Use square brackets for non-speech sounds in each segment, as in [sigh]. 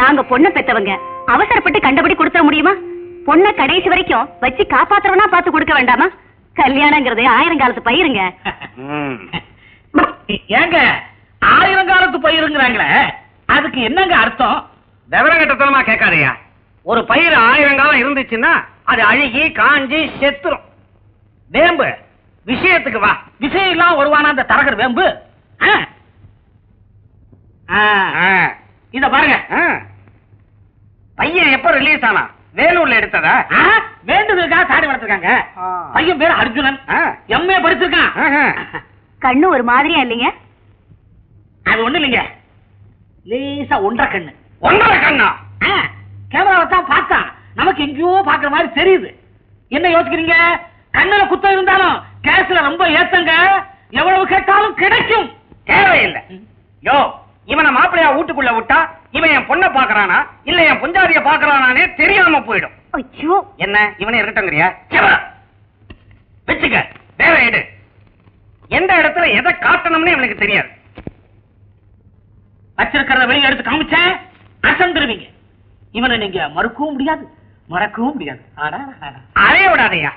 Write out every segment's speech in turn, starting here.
நாங்க பொண்ணை பெத்தவங்க. அவசரப்பட்டு கண்டபடி கொடுத்துட முடியுமா? பொண்ணை கடைசி வரைக்கும் வச்சு காப்பாத்துறவனா பார்த்து கொடுக்க வேண்டாமா? கல்யாணங்கிறது ஆயிரம் காலத்து பயிருங்க. ம். ஏங்க ஆயிரம் காலத்து பயிருங்கிறாங்களே. அதுக்கு என்னங்க அர்த்தம்? விவரம் கட்டத்தனமா கேட்காதயா ஒரு பயிர் ஆயிரம் காலம் இருந்துச்சுன்னா அது அழுகி காஞ்சி செத்துரும். வேம்பு விஷயத்துக்கு வா. விஷயம் இல்லாம வருவானா அந்த தரகர் வேம்பு? ஆ, ஆ, இத பாருங்க. ஆ. பையன் எப்ப ரிலீஸ் ஆனா? வேலூர்ல எடுத்ததா? வேண்டுதலுக்காக சாடி வளர்த்திருக்காங்க. பையன் பேர் அர்ஜுனன். எம்ஏ படிச்சிருக்கான். ஆஹா. கண்ணு ஒரு மாதிரியா இல்லைங்க? அது ஒண்ணு இல்லைங்க. லேசா ஒன்றரை கண்ணு. ஒன்றரை கண்ணா? ஆ, கேமராவை தான் பார்த்தான். நமக்கு எங்கேயோ பாக்குற மாதிரி தெரியுது. என்ன யோசிக்கிறீங்க? கண்ணுல குத்தம் இருந்தாலும் கேஸ்ல ரொம்ப ஏத்தங்க. எவ்வளவு கேட்டாலும் கிடைக்கும். தேவையில்லை. யோ இவனை மாப்பிளையா வீட்டுக்குள்ள விட்டா இவன் என் பொண்ணை பாக்குறானா இல்ல என் புஞ்சாதிய பாக்குறானே தெரியாம போயிடும். ஐயோ என்ன? இவனை இருக்கட்டுங்கிறியா வச்சுக்க. வேற எடு எந்த இடத்துல எதை காட்டணும்னு இவனுக்கு தெரியாது. வச்சிருக்கிறத வெளியே எடுத்து காமிச்சேன் அசந்துருவீங்க. இவனை நீங்க மறுக்கவும் முடியாது மறக்கவும் முடியாது. ஆடா. அலைய விடாதயா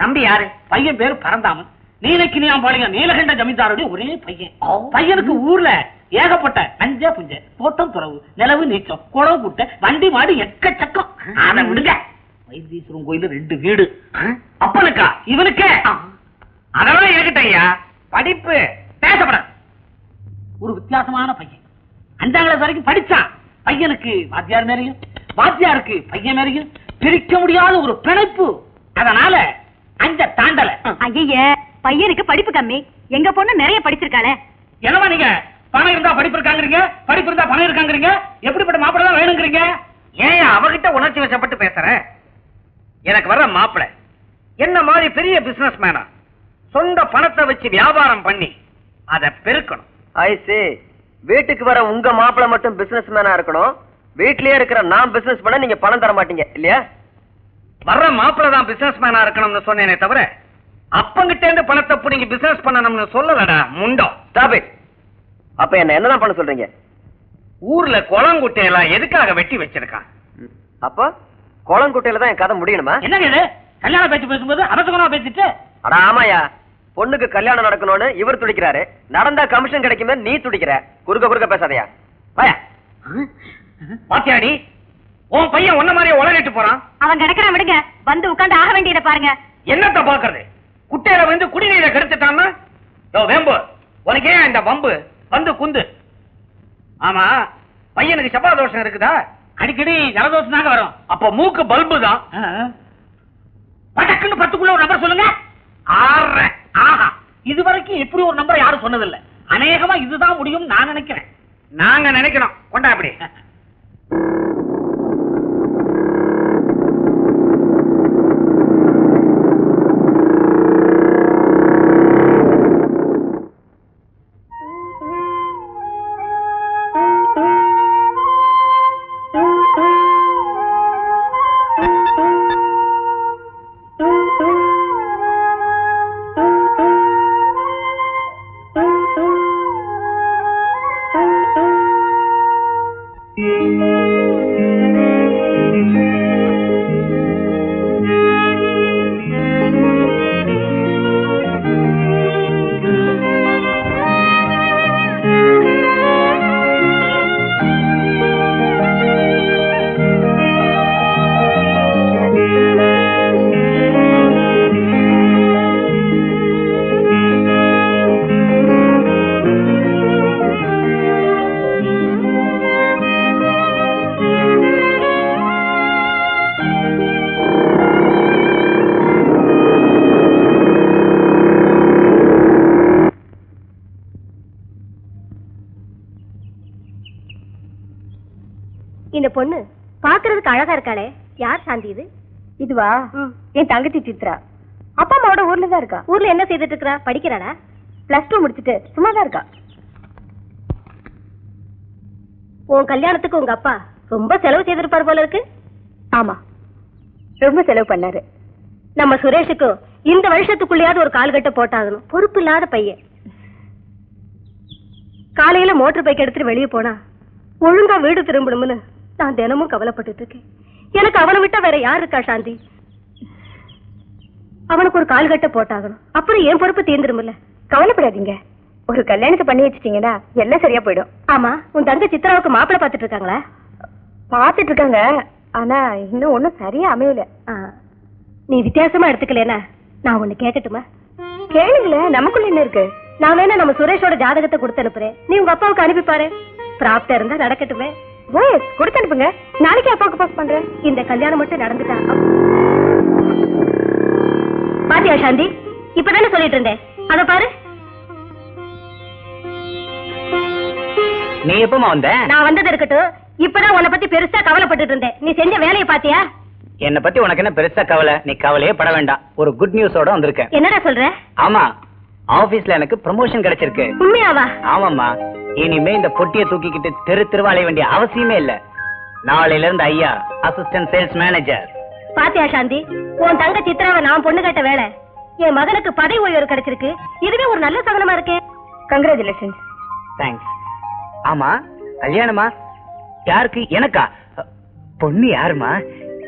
தம்பி யாரு? பையன் பேரு பரந்தாமன். நீலக்கு நீயாம்பாளைய நீலகண்ட ஜமீன்தாருடைய ஒரே பையன். பையனுக்கு ஊர்ல ஏகப்பட்ட நஞ்ச புஞ்ச தோட்டம் துறவு நிலவு நீச்சம் குளவு குட்டை வண்டி மாடு எக்கச்சக்கம். அதை விடுங்க. வைத்தீஸ்வரன் கோயில ரெண்டு வீடு. அப்பனுக்கா? இவனுக்கே? அதெல்லாம் இருக்கட்டும் ஐயா. படிப்பு. பேசப்படாது. ஒரு வித்தியாசமான பையன். அஞ்சாம் கிளாஸ் வரைக்கும் படிச்சான். பையனுக்கு வாத்தியார் மேரையும் வாத்தியாருக்கு பையன் மேரையும் பிரிக்க முடியாத ஒரு பிணைப்பு. அதனால அஞ்ச தாண்டல. ஐய பையனுக்கு படிப்பு கம்மி. எங்க பொண்ணு நிறைய படிச்சிருக்காளே. என்னமா நீங்க? பணம் இருந்தா படிப்பு இருக்காங்கறீங்க? படிப்பு இருந்தா பணம் இருக்காங்கறீங்க? எப்படிப்பட்ட மாப்பிள்ளை தான் வேணுங்கிறீங்க? ஏன் அவகிட்ட உணர்ச்சி வசப்பட்டு பேசுற? எனக்கு வர்ற மாப்பிளை என்ன மாதிரி பெரிய பிசினஸ் மேனா சொந்த பணத்தை வச்சு வியாபாரம் பண்ணி அதை பெருக்கணும். ஐ see. வீட்டுக்கு வர உங்க மாப்பிளை மட்டும் பிசினஸ் மேனா இருக்கணும். வீட்லயே இருக்கிற நான் பிசினஸ் பண்ண நீங்க பணம் தர மாட்டீங்க இல்லையா? வர்ற மாப்பிளை தான் பிசினஸ் மேனா இருக்கணும்னு சொன்னேனே தவிர அப்பங்கிட்ட இருந்து பணத்தை புடிங்கி பிசினஸ் பண்ணணும்னு சொல்லலடா முண்டம் ஸ்டாப் இட் அப்ப என்ன என்னதான் பண்ண சொல்றீங்க? ஊர்ல குளங்குட்டையெல்லாம் எதுக்காக வெட்டி வச்சிருக்கான். அப்போ குளங்குட்டையில தான் என் கதை முடியணுமா? என்னங்க இது? கல்யாண பேச்சு பேசும்போது அவசரமா பேசிட்டு? அட ஆமாயா பொண்ணுக்கு கல்யாணம் நடக்கணும்னு இவர் துடிக்கிறாரு. நடந்தா கமிஷன் கிடைக்குமே நீ துடிக்கிற. குறுக்க குறுக்க பேசாதயா. வாயா. பாத்தியாடி உன் பையன் உன்ன மாதிரியே உளறிட்டு போறான். அவன் கிடக்குறான் விடுங்க. வந்து உட்கார்ந்து ஆக வேண்டியதை பாருங்க. என்னத்த பாக்குறது? குட்டையில வந்து குடிநீரை கெடுத்துட்டான்னா யோ வேம்பு உனக்கு இந்த வம்பு வந்து குந்து. ஆமா பையனுக்கு செவ்வாய் தோஷம் இருக்குதா? அடிக்கடி ஜலதோஷம் தாங்க வரும். அப்ப மூக்கு பல்பு தான். பட்டக்குன்னு பத்துக்குள்ள ஒரு நம்பர் சொல்லுங்க. ஆறு ஆஹா இது வரைக்கும் இப்படி ஒரு நம்பர் யாரும் சொன்னதில்ல. அநேகமா இதுதான் முடியும் நான் நினைக்கிறேன். நாங்க நினைக்கிறோம் கொண்டா அப்படி. பொண்ணு பாக்குறதுக்கு அழகா இருக்காளே. யார் சாந்தி இது? இதுவா? என் தங்கச்சி சித்ரா. அப்பா அம்மாவோட ஊர்ல தான் இருக்கா? ஊர்ல என்ன செய்துட்டு இருக்கா படிக்கிறாளா? பிளஸ் டூ முடிச்சிட்டு சும்மா தான் இருக்கா? உன் கல்யாணத்துக்கு உங்க அப்பா ரொம்ப செலவு செய்திருப்பார் போல இருக்கு. ஆமா. ரொம்ப செலவு பண்ணாரு. நம்ம சுரேஷுக்கும் இந்த வருஷத்துக்குள்ளேயாவது ஒரு கால்கட்ட போட்டாகணும். பொறுப்பு இல்லாத பையன். காலையில மோட்டர் பைக் எடுத்துட்டு வெளியே போனா ஒழுங்கா வீடு திரும்பணும்னு நான் தினமும் கவலைப்பட்டுட்டு இருக்கேன். எனக்கு அவனை விட்டா வேற யார் இருக்கா சாந்தி? அவனுக்கு ஒரு கால்கட்ட போட்டாகணும். அப்புறம் என் பொறுப்பு தீர்ந்துருமில்ல கவலைப்படாதீங்க. ஒரு கல்யாணத்தை பண்ணி வச்சிட்டீங்கன்னா எல்லாம் சரியா போயிடும். ஆமா உன் தங்க சித்ராவுக்கு மாப்பிள்ளை பார்த்துட்டு இருக்காங்களா? பாத்துட்டு இருக்காங்க. ஆனா இன்னும் ஒண்ணும் சரியா அமையல. நீ வித்தியாசமா எடுத்துக்கலனா நான் ஒண்ணு கேட்கட்டுமா? கேளுங்களேன் நமக்குள்ள என்ன இருக்கு? நான் வேணா நம்ம சுரேஷோட ஜாதகத்தை கொடுத்து அனுப்புறேன். நீ உங்க அப்பாவுக்கு அனுப்பி பாரு பிராப்தம் இருந்தா நடக்கட்டுமே. ஓஎஸ் கொடுத்து அனுப்புங்க நாளைக்கு அப்பாவுக்கு பாஸ் பண்றேன். இந்த கல்யாணம் மட்டும் நடந்துட்டா. பாத்தியா சாந்தி? இப்பதானே சொல்லிட்டு இருந்தேன். அத பாரு. நீ எப்பமா வந்த? நான் வந்தது இருக்கட்டும். இப்பதான் உன்னை பத்தி பெருசா கவலைப்பட்டுட்டு இருந்தேன். நீ செஞ்ச வேலையை பாத்தியா? என்ன பத்தி உனக்கு என்ன பெருசா கவலை? நீ கவலையே பட வேண்டாம். ஒரு குட் நியூஸோட வந்திருக்கேன். என்னடா சொல்ற? ஆமா. ஆபீஸ்ல எனக்கு ப்ரமோஷன் கிடைச்சிருக்கு. உண்மையாவா? ஆமாம்மா. இனிமே இந்த பொட்டியை தூக்கிக்கிட்டு தெரு தெருவா அலைய வேண்டிய அவசியமே இல்ல. நாளையில இருந்து ஐயா அசிஸ்டன்ட் சேல்ஸ் மேனேஜர் பாத்தியா சாந்தி உன் தங்க சித்ராவை நான் பொண்ணு கேட்ட வேலை என் மகனுக்கு பதவி உயர்வு கிடைச்சிருக்கு. இதுவே ஒரு நல்ல சகனமா இருக்கே. கங்க்ராச்சுலேஷன் தேங்க்ஸ் ஆமா கல்யாணமா? யாருக்கு எனக்கா? பொண்ணு யாருமா?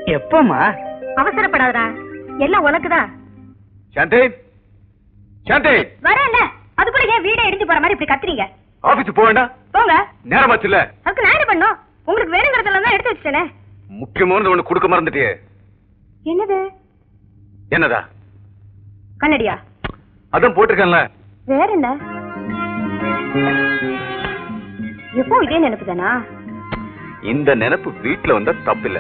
எப்பமா? அவசரப்படாதடா. எல்லாம் உனக்குதான். சாந்தி சாந்தி. வரேன்ல. அதுக்குள்ள ஏன் வீடை இடிஞ்சு போற மாதிரி இப்படி கத்துறீங்க? ஆபீஸ் போக வேண்டாம். போங்க. நேரமாச்சுல்ல. அதுக்கு நான் என்ன பண்ணும் உங்களுக்கு வேணுங்கிறதெல்லாம் தான் எடுத்து வச்சுட்டேனே. முக்கியமானது ஒண்ணு கொடுக்க மறந்துட்டியே. என்னது? என்னதா? கண்ணடியா? அதான் போட்டிருக்கேன்ல. வேற என்ன? எப்போ இதே நினைப்பு தானா? இந்த நினைப்பு வீட்டுல வந்தா தப்பில்ல.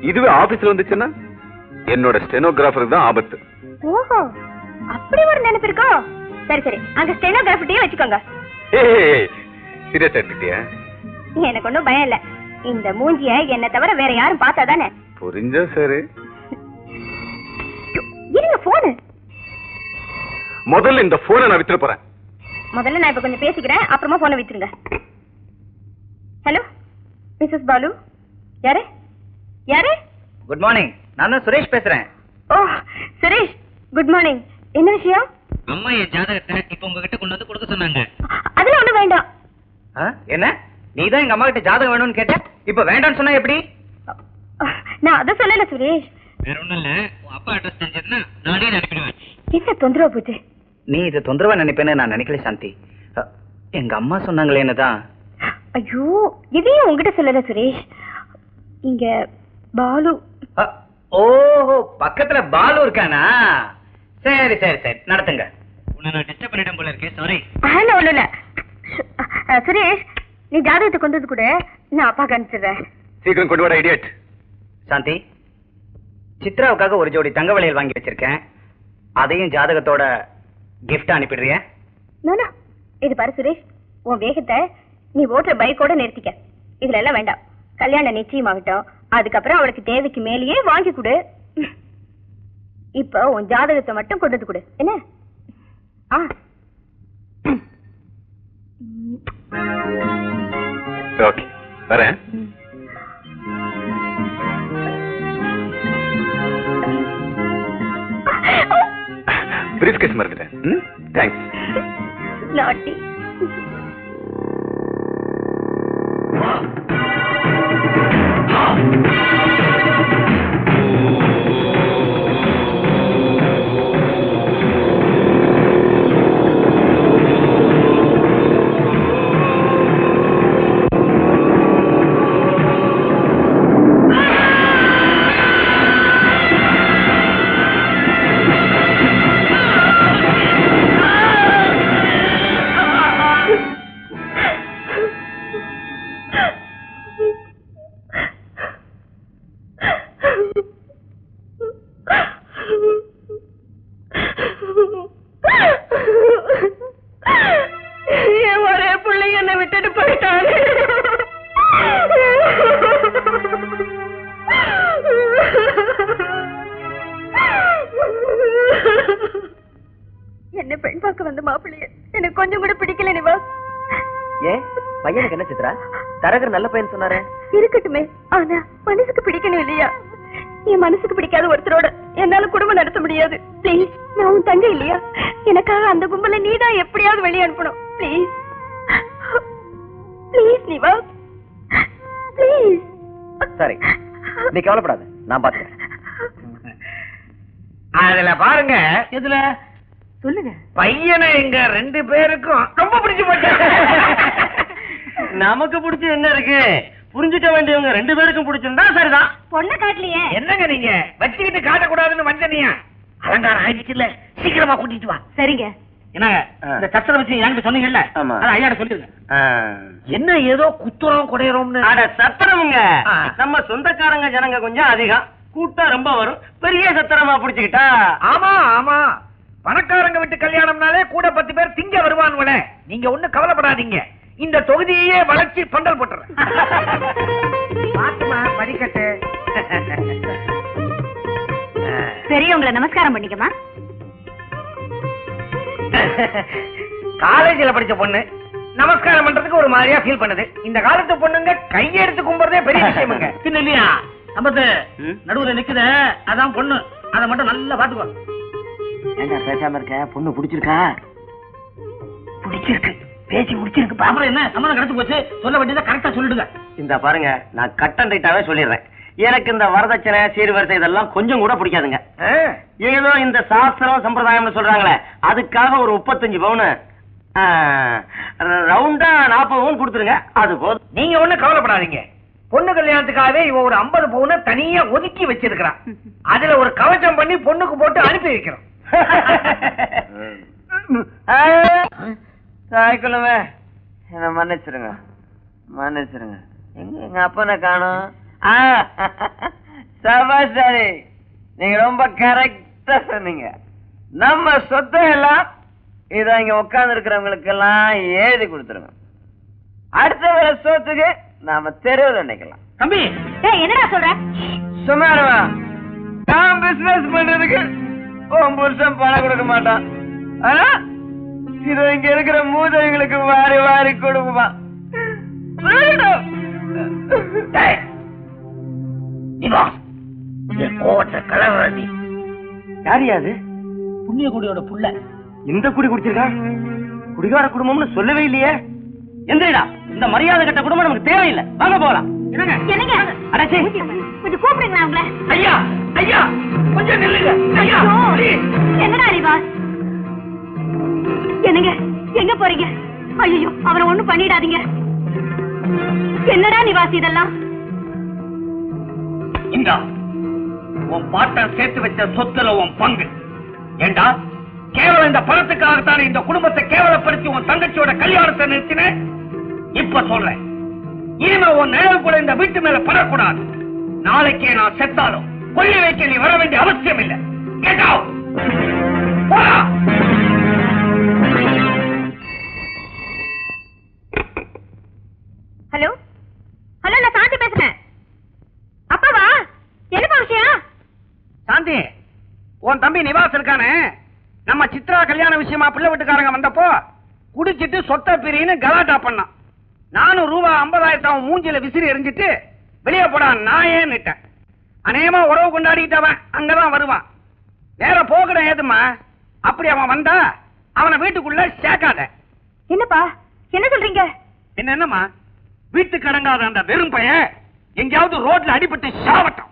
இதுவே ஆபீஸ்ல வந்துச்சுன்னா என்னோட ஸ்டெனோகிராஃபருக்கு தான் ஆபத்து. ஓஹோ. அப்படி ஒரு நினைப்பு இருக்கோ? சரி சரி. அங்க ஸ்டெனோகிராஃபிட்டே வச்சுக்கோங்க. சீரியஸ் எடுத்துட்டியா? எனக்கு ஒண்ணும் பயம் இல்ல. இந்த மூஞ்சிய என்ன தவிர வேற யாரும் பார்த்தா தானே புரிஞ்சா சரி. இருங்க போனு முதல்ல இந்த போனை நான் வித்துட்டு போறேன். முதல்ல நான் இப்ப கொஞ்சம் பேசிக்கிறேன் அப்புறமா போனை வித்துருங்க. Hello Mrs Balu? யாரு? யாரு? குட் மார்னிங் நான் தான் சுரேஷ் பேசுறேன். ஓ சுரேஷ் குட் மார்னிங் என்ன விஷயம்? அம்மா என் ஜாதகத்தை இப்ப உங்ககிட்ட கொண்டு வந்து கொடுக்க சொன்னாங்க. அதெல்லாம் ஒண்ணும் வேண்டாம். என்ன? நீ தான் எங்க அம்மா கிட்ட ஜாதகம் வேணும்னு கேட்ட? இப்ப வேண்டாம்னு சொன்னா எப்படி? நான் அதை சொல்லல சுரேஷ். வேற ஒண்ணும் இல்ல. உன் அப்பா அட்ரஸ் தெரிஞ்சதுன்னா நானே அனுப்பிடுவேன். என்ன தொந்தரவு போச்சு? நீ இது தொந்தரவா நினைப்பேன்னு நான் நினைக்கல சாந்தி. எங்க அம்மா சொன்னாங்களே என்னதான் ஐயோ இதையும் உங்ககிட்ட சொல்லல சுரேஷ். இங்க பாலு. ஓஹோ பக்கத்துல பாலு இருக்கானா? சரி சரி சரி நடத்துங்க. உன்னை நான் டிஸ்டர்ப் பண்ணிட்டேன் போல இருக்கேன் சாரி இல்ல ஒண்ணு இல்ல. சு- அஹ், சுரேஷ் நீ ஜாதகத்தை கொண்டு வந்து கூட. நான் அப்பாக்கு அனுப்பிச்சிடுறேன். சீக்கிரம் கொண்டு வர ஐடியட் சாந்தி சித்ராவுக்காக ஒரு ஜோடி தங்க வளையல் வாங்கி வச்சிருக்கேன். அதையும் ஜாதகத்தோட gift அனுப்பிடுறிய? நானா இது பாரு சுரேஷ் உன் வேகத்தை நீ ஓட்டுற பைக்கோட நிறுத்திக்க. இதுல எல்லாம் வேண்டாம். கல்யாணம் நிச்சயமாகட்டும். அதுக்கப்புறம் அவளுக்கு தேவைக்கு மேலேயே வாங்கி கொடு. இப்போ உன் ஜாதகத்தை மட்டும் கொண்டு வந்து கொடு. என்ன? ஓகே வரேன். பிரீஃப் கேஸ் மறந்துட்டேன். தேங்க்ஸ் நாட்டி. எனக்கு கொஞ்சம் கூட பிடிக்கல நிவாஸ் ஏன் பையனுக்கு என்ன சித்ரா? தரகர் நல்ல பையன் சொன்னாரே. இருக்கட்டுமே ஆனா மனசுக்கு பிடிக்கணும் இல்லையா? என் மனசுக்கு பிடிக்காத ஒருத்தரோட என்னால குடும்பம் நடத்த முடியாது. ப்ளீஸ் நான் உன் தங்க இல்லையா? எனக்காக அந்த கும்பல நீதான் எப்படியாவது வெளியே அனுப்பணும். Please please Niva. சரி நீ கவலைப்படாத நான் பாத்துக்கிறேன். அதுல பாருங்க. எதுல? சொல்லுங்க. பையனை எங்க ரெண்டு பேருக்கும் ரொம்ப பிடிச்சு போச்சு. [laughs] நமக்கு பிடிச்ச என்ன இருக்கு? புரிஞ்சுக்க வேண்டியவங்க ரெண்டு பேருக்கும் பிடிச்சிருந்தா சரிதான். பொண்ணை காட்டலையே. என்னங்க நீங்க? வச்சுக்கிட்டு காட்டக்கூடாதுன்னு வந்தனியா அலங்காரம் ஆயிடுச்சு இல்ல சீக்கிரமா கூட்டிட்டு வா. சரிங்க. என்னங்க. இந்த சத்திர வச்சு என்கிட்ட சொன்னீங்கல்ல? ஆமா. அத ஐயாட சொல்லிருங்க என்ன ஏதோ குத்துறோம் குடையறோம்னு? அட சத்திரமுங்க. நம்ம சொந்தக்காரங்க ஜனங்க கொஞ்சம் அதிகம். கூட்டம் ரொம்ப வரும். பெரிய சத்திரமா புடிச்சுக்கிட்டா. ஆமா ஆமா. பணக்காரங்க விட்டு கல்யாணம்னாலே கூட பத்து பேர் திங்க வருவானுங்களே. நீங்க ஒண்ணு கவலைப்படாதீங்க. இந்த தொகுதியே வளர்ச்சி பந்தல் போட்டுறேன். படிக்கட்டு. பெரியவங்களை நமஸ்காரம் பண்ணிக்கமா? காலேஜ்ல படிச்ச பொண்ணு நமஸ்காரம் பண்றதுக்கு ஒரு மாதிரியா ஃபீல் பண்ணுது. இந்த காலத்து பொண்ணுங்க கையெடுத்து கும்பிடுறதே பெரிய விஷயமுங்க. பின்ன இல்லையா. நடுவுல நிக்குத அதான் பொண்ணு. அத மட்டும் நல்லா பாத்துக்கோ. ஏங்க பேசாம இருக்க? பொண்ணு பிடிச்சிருக்கா? பிடிச்சிருக்கு. பேசி முடிச்சிருக்கு. அப்புறம் என்ன? சம்மதம் கிடைச்சு போச்சு. சொல்ல வேண்டியதை கரெக்டா சொல்லிடுங்க. இந்த பாருங்க நான் கட் அண்ட் ரைட்டாவே சொல்லிடுறேன். எனக்கு இந்த வரதட்சணை சீர்வரிசை இதெல்லாம் கொஞ்சம் கூட பிடிக்காதுங்க. ஏதோ இந்த சாஸ்திரம் சம்பிரதாயம்னு சொல்றாங்களே அதுக்காக ஒரு முப்பத்தஞ்சு பவுனு ரவுண்டா நாற்பது பவுன் கொடுத்துருங்க. அது போதும். நீங்க ஒண்ணு கவலைப்படாதீங்க. பொண்ணு கல்யாணத்துக்காகவே இவ ஒரு 50 பவுனை தனியா ஒதுக்கி வச்சிருக்கிறான் [laughs] அதுல ஒரு கவச்சம் பண்ணி பொண்ணுக்கு போட்டு அனுப்பி வைக்கிறோம். தாய்க்குள்ளவே என்ன மன்னிச்சிருங்க. மன்னிச்சிருங்க. எங்க எங்க அப்பனை காணும்? சபாஷாரி நீங்க ரொம்ப கரெக்டா சொன்னீங்க. நம்ம சொத்தை எல்லாம் இத இங்க உட்கார்ந்து இருக்கிறவங்களுக்கு எல்லாம் எழுதி கொடுத்துருங்க. அடுத்த வர சொத்துக்கு நாம தெருவில் நினைக்கலாம் தம்பி! என்னடா சொல்ற? சுமாரவா நான் பிசினஸ் பண்றதுக்கு உன் புருஷன் பணம் கொடுக்க மாட்டான். ஆனா இது இங்க இருக்கிற மூதவிங்களுக்கு வாரி வாரி கொடுக்குமா. கோவத்தை புண்ணிய குடியோட புள்ள. இந்த குடி குடிச்சிருக்கா? குடிகார குடும்பம்னு சொல்லவே இல்லையே. எந்திரிடா. இந்த மரியாதை கட்ட குடும்பம் நமக்கு தேவையில்லை. வாங்க போலாம். என்னங்க? என்னங்க அடச்சே கொஞ்சம் கூப்பிடுங்களா உங்களை ஐயா ஐயா. கொஞ்சம் எங்க போறீங்க? ஐயோ அவரை ஒண்ணும் பண்ணிடாதீங்க. என்னடா நிவாசி இதெல்லாம்? இந்தா உன் பாட்டன் சேர்த்து வச்ச சொத்துல உன் பங்கு. ஏண்டா கேவலம் இந்த பணத்துக்காகத்தானே இந்த குடும்பத்தை கேவலப்படுத்தி உன் தங்கச்சியோட கல்யாணத்தை நிறுத்தினேன் இப்ப சொல்றேன். இனிமே உன் நிழல் கூட இந்த வீட்டு மேல படக்கூடாது. நாளைக்கே நான் செத்தாலும் கொல்லி வைக்க நீ வர வேண்டிய அவசியம் இல்லை கேட்டா out. போடா! உன் தம்பி நிவாஸ் இருக்கானே? நம்ம சித்ரா கல்யாண விஷயமா பிள்ளை வீட்டுக்காரங்க வந்தப்போ குடிச்சிட்டு சொத்த பிரின்னு கலாட்டா பண்ணான். நானும் ரூபா ஐம்பதாயிரத்து அவன் மூஞ்சில விசிறி எரிஞ்சிட்டு வெளியே போடா நான் ஏன்னுட்டேன் அநேகமா உறவு கொண்டாடிட்டு அவன் அங்கதான் வருவான். வேற போகட ஏதுமா அப்படி அவன் வந்தா அவனை வீட்டுக்குள்ள சேர்க்காத. என்னப்பா? என்ன சொல்றீங்க? என்ன என்னம்மா? வீட்டுக்கு அடங்காத அந்த வெறும் பையன் எங்கேயாவது ரோட்ல அடிபட்டு சாவட்டும்